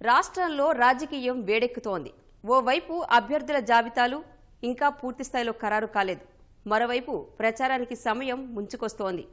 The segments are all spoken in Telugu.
రాష్ట్రంలో రాజకీయం వేడెక్కుతోంది. ఓవైపు అభ్యర్థుల జాబితాలు ఇంకా పూర్తిస్థాయిలో ఖరారు కాలేదు. మరోవైపు ప్రచారానికి సమయం ముంచుకొస్తోంది.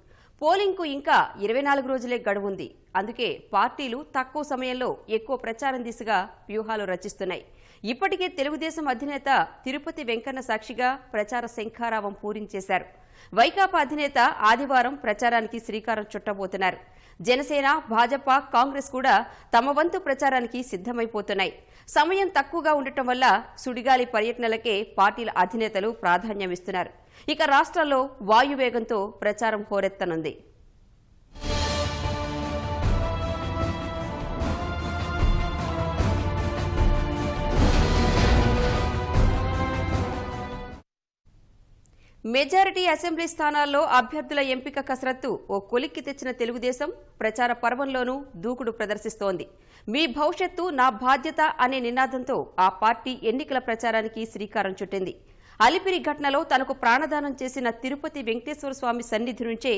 పోలింగ్కు ఇంకా ఇరవై నాలుగు రోజులే గడువుంది. అందుకే పార్టీలు తక్కువ సమయంలో ఎక్కువ ప్రచారం దిశగా వ్యూహాలు రచిస్తున్నాయి. ఇప్పటికే తెలుగుదేశం అధినేత తిరుపతి వెంకన్న సాక్షిగా ప్రచార శంఖారావం పూరించేశారు. వైకాపా అధినేత ఆదివారం ప్రచారానికి శ్రీకారం చుట్టబోతున్నారు. జనసేన భాజపా కాంగ్రెస్ కూడా తమ వంతు ప్రచారానికి సిద్ధమైపోతున్నాయి. సమయం తక్కువగా ఉండటం వల్ల సుడిగాలి పర్యటనలకే పార్టీల అధినేతలు ప్రాధాన్యమిస్తున్నారు. ఇక రాష్ట్రాల్లో వాయువేగంతో ప్రచారం హోరెత్తనుంది. మెజారిటీ అసెంబ్లీ స్థానాల్లో అభ్యర్థుల ఎంపిక కసరత్తు ఓ కొలిక్కి తెచ్చిన తెలుగుదేశం ప్రచార పర్వంలోనూ దూకుడు ప్రదర్శిస్తోంది. మీ భవిష్యత్తు నా బాధ్యత అనే నినాదంతో ఆ పార్టీ ఎన్నికల ప్రచారానికి శ్రీకారం చుట్టింది. అలిపిరి ఘటనలో తనకు ప్రాణదానం చేసిన తిరుపతి వెంకటేశ్వర స్వామి సన్నిధి నుంచే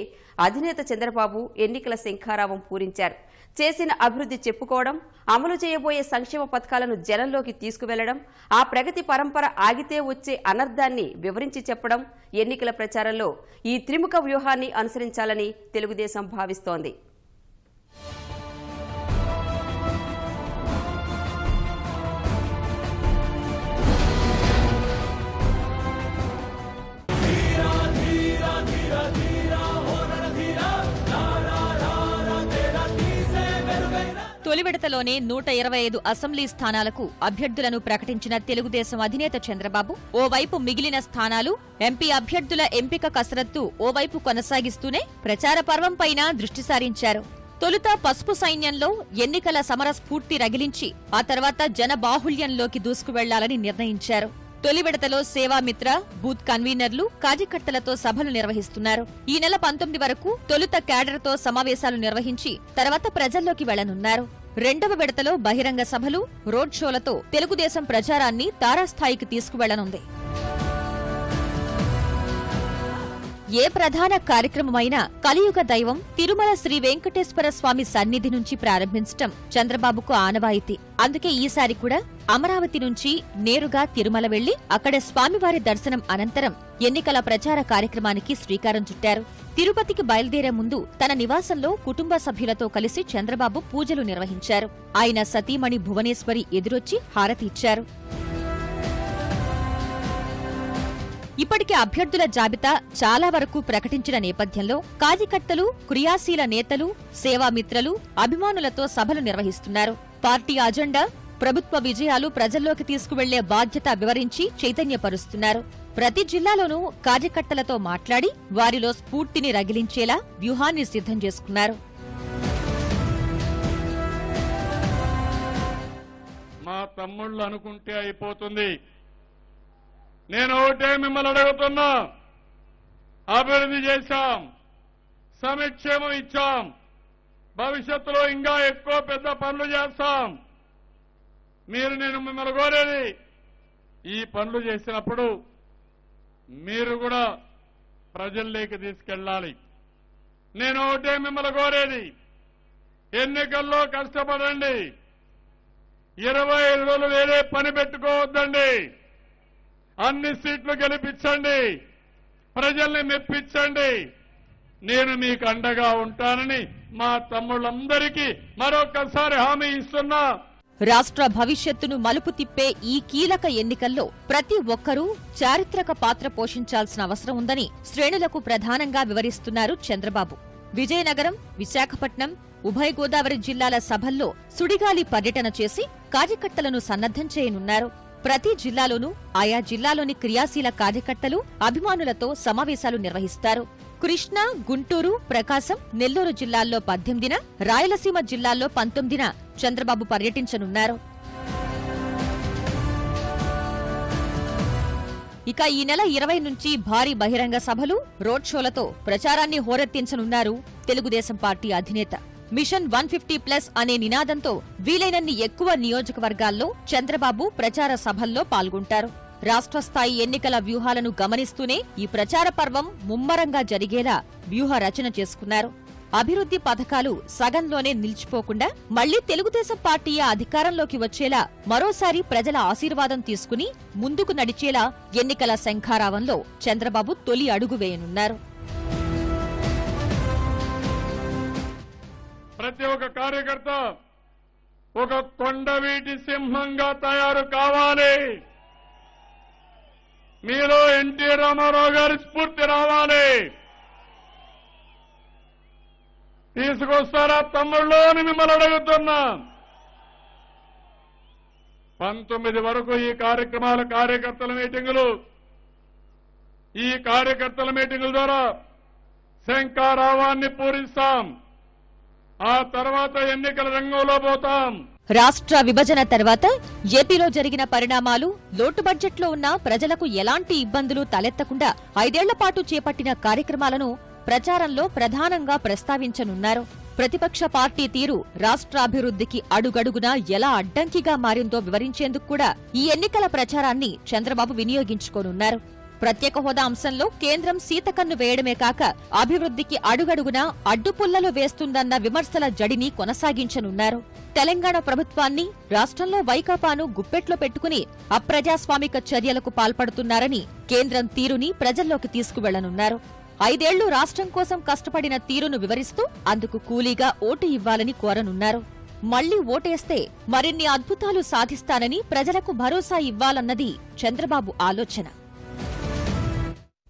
అధినేత చంద్రబాబు ఎన్నికల శంఖారావం పూరించారు. చేసిన అభివృద్ధి చెప్పుకోవడం అమలు చేయబోయే సంక్షేమ పథకాలను జనంలోకి తీసుకువెళ్ళడం ఆ ప్రగతి పరంపర ఆగితే వచ్చే అనర్థాన్ని వివరించి చెప్పడం ఎన్నికల ప్రచారంలో ఈ త్రిముఖ వ్యూహాన్ని అనుసరించాలని తెలుగుదేశం భావిస్తోంది. తొలి విడతలోనే నూట ఇరవై ఐదు అసెంబ్లీ స్థానాలకు అభ్యర్థులను ప్రకటించిన తెలుగుదేశం అధినేత చంద్రబాబు. ఓవైపు మిగిలిన స్థానాలు ఎంపీ అభ్యర్థుల ఎంపిక కసరత్తు ఓవైపు కొనసాగిస్తూనే ప్రచార పర్వంపైన దృష్టి సారించారు. తొలుత పసుపు సైన్యంలో ఎన్నికల సమర స్ఫూర్తి రగిలించి ఆ తర్వాత జన బాహుళ్యంలోకి దూసుకువెళ్ళాలని నిర్ణయించారు. తొలి విడతలో సేవామిత్ర బూత్ కన్వీనర్లు కార్యకర్తలతో సభలు నిర్వహిస్తున్నారు. ఈ నెల పంతొమ్మిది వరకు తొలుత క్యాడర్తో సమావేశాలు నిర్వహించి తర్వాత ప్రజల్లోకి వెళ్ళనున్నారు రెండవ విడతలో బహిరంగ సభలు రోడ్ షోలతో తెలుగుదేశం ప్రచారాన్ని తారాస్థాయికి తీసుకువెళ్ళనుంది. ఏ ప్రధాన కార్యక్రమమైనా కలియుగ దైవం తిరుమల శ్రీ వెంకటేశ్వర స్వామి సన్నిధి నుంచి ప్రారంభించటం చంద్రబాబుకు ఆనవాయితీ. అందుకే ఈసారి కూడా అమరావతి నుంచి నేరుగా తిరుమల వెళ్ళి అక్కడ స్వామివారి దర్శనం అనంతరం ఎన్నికల ప్రచార కార్యక్రమానికి శ్రీకారం చుట్టారు. తిరుపతికి బయలుదేరే ముందు తన నివాసంలో కుటుంబ సభ్యులతో కలిసి చంద్రబాబు పూజలు నిర్వహించారు. ఆయన సతీమణి భువనేశ్వరి ఎదురొచ్చి హారతి ఇచ్చారు. ఇప్పటికే అభ్యర్థుల జాబితా చాలా వరకు ప్రకటించిన నేపథ్యంలో కార్యకర్తలు క్రియాశీల నేతలు సేవామిత్రలు అభిమానులతో సభలు నిర్వహిస్తున్నారు. పార్టీ అజెండా ప్రభుత్వ విజయాలు ప్రజల్లోకి తీసుకువెళ్ళే బాధ్యత వివరించి చైతన్యపరుస్తున్నారు. ప్రతి జిల్లాలోనూ కార్యకర్తలతో మాట్లాడి వారిలో స్ఫూర్తిని రగిలించేలా వ్యూహాన్ని సిద్ధం చేసుకున్నారు. మా తమ్ముళ్ళు అనుకుంటే అయిపోతుంది. నేను ఒకటే మిమ్మల్ని అడుగుతున్నా. అభివృద్ధి చేశాం. సమక్షేమం ఇచ్చాం. భవిష్యత్తులో ఇంకా ఎక్కువ పెద్ద పనులు చేస్తాం. మీరు నేను మిమ్మల్ని కోరేది ఈ పనులు చేసినప్పుడు మీరు కూడా ప్రజల్లోకి తీసుకెళ్ళాలి. నేను ఒకటే మిమ్మల్ని కోరేది ఎన్నికల్లో కష్టపడండి. ఇరవై ఐదు రోజులు వేరే పని పెట్టుకోవద్దండి. అన్ని సీట్లు గెలిపించండి. ప్రజల్ని మెప్పించండి. నేను మీకు అండగా ఉంటానని మా తమ్ముళ్ళందరికీ మరొకసారి హామీ ఇస్తున్నా. రాష్ట్ర భవిష్యత్తును మలుపు తిప్పే ఈ కీలక ఎన్నికల్లో ప్రతి ఒక్కరూ చారిత్రక పాత్ర పోషించాల్సిన అవసరం ఉందని శ్రేణులకు ప్రధానంగా వివరిస్తున్నారు చంద్రబాబు. విజయనగరం విశాఖపట్నం ఉభయ గోదావరి జిల్లాల సభల్లో సుడిగాలి పర్యటన చేసి కార్యకర్తలను సన్నద్దం చేయనున్నారు. ప్రతి జిల్లాలోనూ ఆయా జిల్లాలోని క్రియాశీల కార్యకర్తలు అభిమానులతో సమావేశాలు నిర్వహిస్తారు. కృష్ణా గుంటూరు ప్రకాశం నెల్లూరు జిల్లాల్లో పద్దెనిమిదిన రాయలసీమ జిల్లాల్లో పంతొమ్మిదిన చంద్రబాబు పర్యటించనున్నారు. ఇక ఈ నెల ఇరవై నుంచి భారీ బహిరంగ సభలు రోడ్ షోలతో ప్రచారాన్ని హోరెత్తించనున్నారు తెలుగుదేశం పార్టీ అధినేత. మిషన్ వన్ ఫిఫ్టీ ప్లస్ అనే నినాదంతో వీలైనన్ని ఎక్కువ నియోజకవర్గాల్లో చంద్రబాబు ప్రచార సభల్లో పాల్గొంటారు. రాష్ట్ర స్థాయి ఎన్నికల వ్యూహాలను గమనిస్తూనే ఈ ప్రచార పర్వం ముమ్మరంగా జరిగేలా వ్యూహ రచన చేసుకున్నారు. అభివృద్ధి పథకాలు సగంలోనే నిలిచిపోకుండా మళ్ళీ తెలుగుదేశం పార్టీ అధికారంలోకి వచ్చేలా మరోసారి ప్రజల ఆశీర్వాదం తీసుకుని ముందుకు నడిచేలా ఎన్నికల శంఖారావంలో చంద్రబాబు తొలి అడుగు వేయనున్నారు. ప్రతి ఒక్క కార్యకర్త ఒక కొండవీటి సింహంగా తయారు కావాలి. మీలో ఎన్టీ రామారావు గారి స్ఫూర్తి రావాలి. తీసుకొస్తారా తమ్ముళ్ళు అని మిమ్మల్ని అడుగుతున్నా. పంతొమ్మిది వరకు ఈ కార్యక్రమాల కార్యకర్తల మీటింగులు ఈ కార్యకర్తల మీటింగుల ద్వారా శంకారావాన్ని పూరిస్తాం. ఆ తర్వాత ఎన్నికల రంగంలో పోతాం. రాష్ట్ర విభజన తర్వాత ఏపీలో జరిగిన పరిణామాలు లోటు బడ్జెట్లో ఉన్న ప్రజలకు ఎలాంటి ఇబ్బందులు తలెత్తకుండా ఐదేళ్ళ పాటు చేపట్టిన కార్యక్రమాలను ప్రచారంలో ప్రధానంగా ప్రస్తావించనున్నారు. ప్రతిపక్ష పార్టీ తీరు రాష్ట్రాభివృద్ధికి అడుగడుగునా ఎలా అడ్డంకిగా మారిందో వివరించేందుకు కూడా ఈ ఎన్నికల ప్రచారాన్ని చంద్రబాబు వినియోగించుకోనున్నారు. ప్రత్యేక హోదా అంశంలో కేంద్రం సీతకన్ను వేయడమే కాక అభివృద్ధికి అడుగడుగునా అడ్డుపుల్లలు వేస్తుందన్న విమర్శల జడిని కొనసాగించనున్నారు. తెలంగాణ ప్రభుత్వాన్ని రాష్ట్రంలో వైకాపాను గుప్పెట్లో పెట్టుకుని అప్రజాస్వామిక చర్యలకు పాల్పడుతున్నారని కేంద్రం తీరుని ప్రజల్లోకి తీసుకువెళ్ళనున్నారు. ఐదేళ్ళు రాష్ట్రం కోసం కష్టపడిన తీరును వివరిస్తూ అందుకు కూలీగా ఓటు ఇవ్వాలని కోరనున్నారు. మళ్ళీ ఓటేస్తే మరిన్ని అద్భుతాలు సాధిస్తానని ప్రజలకు భరోసా ఇవ్వాలన్నది చంద్రబాబు ఆలోచన.